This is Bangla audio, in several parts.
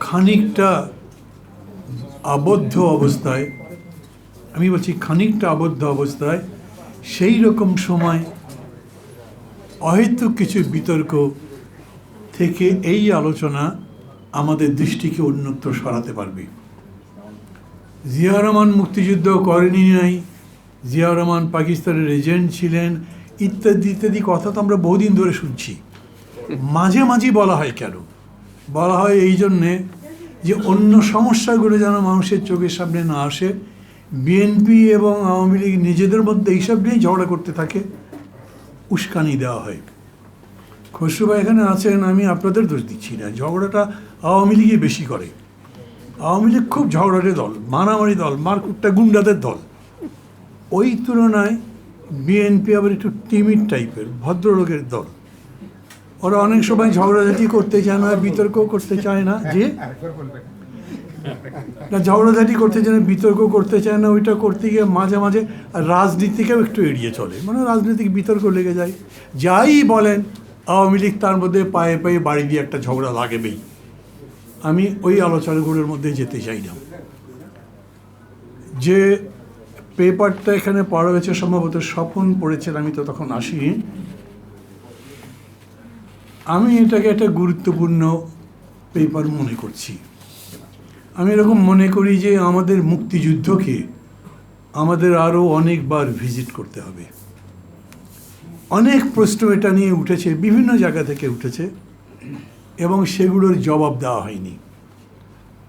খানিকটা আবদ্ধ অবস্থায়, আমি বলছি খানিকটা আবদ্ধ অবস্থায়, সেই রকম সময় অহেতুক কিছু বিতর্ক থেকে এই আলোচনা আমাদের দৃষ্টিকে অন্যত্র সরাতে পারবে। জিয়া রহমান মুক্তিযুদ্ধ করেনি নাই, জিয়া রহমান পাকিস্তানের এজেন্ট ছিলেন, ইত্যাদি ইত্যাদি কথা তো আমরা বহুদিন ধরে শুনছি। মাঝে মাঝে বলা হয় কেন? বলা হয় এই জন্যে যে অন্য সমস্যাগুলো যেন মানুষের চোখের সামনে না আসে বিএনপি এবং আওয়ামী লীগ নিজেদের মধ্যে এইসব নিয়েই ঝগড়া করতে থাকে, উস্কানি দেওয়া হয়। খসরুবা এখানে আছেন, আমি আপনাদের দোষ দিচ্ছি না। ঝগড়াটা আওয়ামী লীগই বেশি করে। আওয়ামী লীগ খুব ঝগড়াটে দল, মারামারি দল, মারকুটটা গুন্ডাদের দল। ওই তুলনায় বিএনপি আবার একটু টিমিড টাইপের ভদ্রলোকের দল। ওরা অনেক সময় ঝগড়াঝাটি করতে চায় না বিতর্ক করতে চায় না। যে না ঝগড়াঝাটি করতে চায় না, বিতর্ক করতে চায় না, ওইটা করতে গিয়ে মাঝে মাঝে রাজনীতিকেও একটু এড়িয়ে চলে। মানে রাজনৈতিক বিতর্ক লেগে যায়। যাই বলেন, আওয়ামী লীগ তার মধ্যে পায়ে পায়ে বাড়ি দিয়ে একটা ঝগড়া লাগবেই। আমি ওই আলোচনাগুলোর মধ্যে যেতে চাই না। যে পেপারটা এখানে পড়া হয়েছে, সম্ভবত স্বপন পড়েছেন, আমি তো তখন আসি আমি এটাকে একটা গুরুত্বপূর্ণ পেপার মনে করছি। আমি এরকম মনে করি যে আমাদের মুক্তিযুদ্ধকে আমাদের আরও অনেকবার ভিজিট করতে হবে। অনেক প্রশ্ন এটা নিয়ে উঠেছে, বিভিন্ন জায়গা থেকে উঠেছে, এবং সেগুলোর জবাব দেওয়া হয়নি।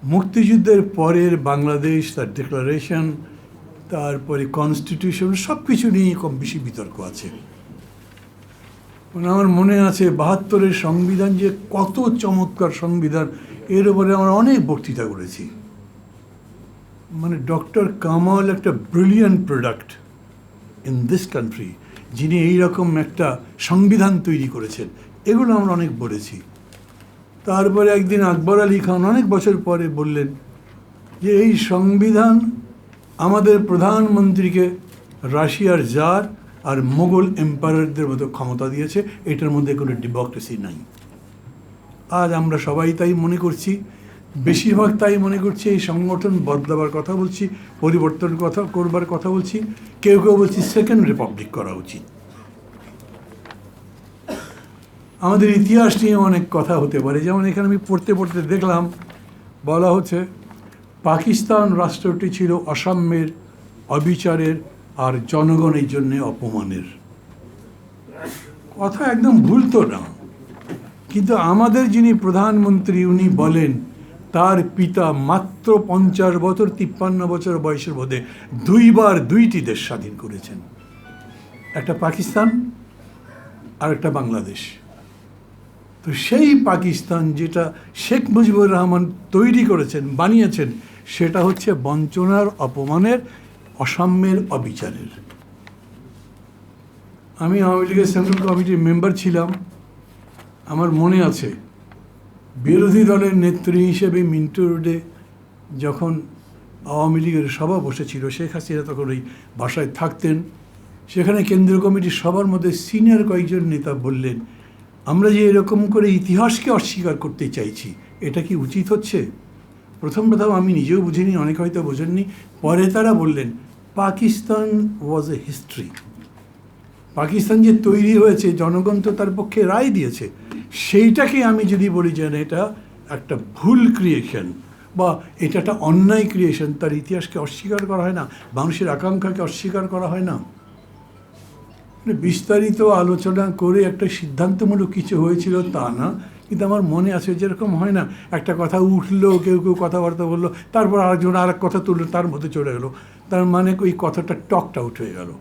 মুক্তিযুদ্ধের পরের বাংলাদেশ, তার ডিক্লারেশন তারপরে কনস্টিটিউশন সব কিছু নিয়ে কম বেশি বিতর্ক আছে। মানে আমার মনে আছে বাহাত্তরের সংবিধান যে কত চমৎকার সংবিধান, এর উপরে আমরা অনেক বক্তৃতা করেছি। মানে ডক্টর কামাল একটা brilliant product in this country, যিনি এইরকম একটা সংবিধান তৈরি করেছেন। এগুলো আমরা অনেক বলেছি। তারপরে একদিন আকবর আলী খান অনেক বছর পরে বললেন যে, এই সংবিধান আমাদের প্রধানমন্ত্রীকে রাশিয়ার জার আর মোগল এম্পায়ারদের মতো ক্ষমতা দিয়েছে, এটার মধ্যে কোনো ডেমোক্রেসি নাই। আজ আমরা সবাই তাই মনে করছি, বেশিরভাগ তাই মনে করছি, এই সংগঠন বদলাবার কথা বলছি, পরিবর্তন কথা, করবার কথা বলছি, কেউ কেউ বলছি সেকেন্ড রিপাবলিক করা উচিত। আমাদের ইতিহাস নিয়ে অনেক কথা হতে পারে, যেমন এখানে আমি পড়তে পড়তে দেখলাম, বলা হচ্ছে, পাকিস্তান রাষ্ট্রটি ছিল অসাম্যের, অবিচারের আর জনগণ এই জন্য অপমানের। কথা একদম ভুল তো না। কিন্তু আমাদের যিনি প্রধানমন্ত্রী, উনি বলেন, তার পিতা মাত্র পঞ্চাশ বছর, তিপ্পান্ন বছর বয়সের মধ্যে দুইবার দুইটি দেশ স্বাধীন করেছেন। একটা পাকিস্তান আর একটা বাংলাদেশ। তো সেই পাকিস্তান যেটা শেখ মুজিবুর রহমান তৈরি করেছেন, বানিয়েছেন, সেটা হচ্ছে বঞ্চনার, অপমানের অসাম্যের অবিচারের। আমি আওয়ামী লীগের সেন্ট্রাল কমিটির মেম্বার ছিলাম। আমার মনে আছে, বিরোধী দলের নেত্রী হিসেবে মিন্টু রোডে যখন আওয়ামী লীগের সভা বসেছিল, শেখ হাসিনা তখন ওই বাসায় থাকতেন। সেখানে কেন্দ্রীয় কমিটির সবার মধ্যে সিনিয়র কয়েকজন নেতা বললেন, আমরা যে এরকম করে ইতিহাসকে অস্বীকার করতে চাইছি, এটা কি উচিত হচ্ছে? প্রথম প্রথম আমি নিজেও বুঝিনি, অনেক হয়তো বোঝেননি। পরে তারা বললেন Pakistan was a history Pakistan যে তৈরি হয়েছে, জনগণ তো তার পক্ষে রায় দিয়েছে। সেইটাকে আমি যদি বলি যে এটা একটা ভুল ক্রিয়েশন বা এটা একটা অন্যায় ক্রিয়েশন তার ইতিহাসকে অস্বীকার করা হয় না, মানুষের আকাঙ্ক্ষাকে অস্বীকার করা হয় না। মানে বিস্তারিত আলোচনা করে একটা সিদ্ধান্তমূলক কিছু হয়েছিল তা না, কিন্তু আমার মনে আছে যেরকম হয় না। একটা কথা উঠল, কেউ কেউ কথাবার্তা বলল, তারপর আরেকজন আর এক কথা তুললো, তার মধ্যে চলে গেলো তার মানে ওই কথাটা টকড আউট হয়ে গেল।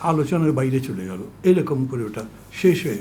আলোচনার বাইরে চলে গেল। এরকম করে ওটা শেষ হয়ে গেল।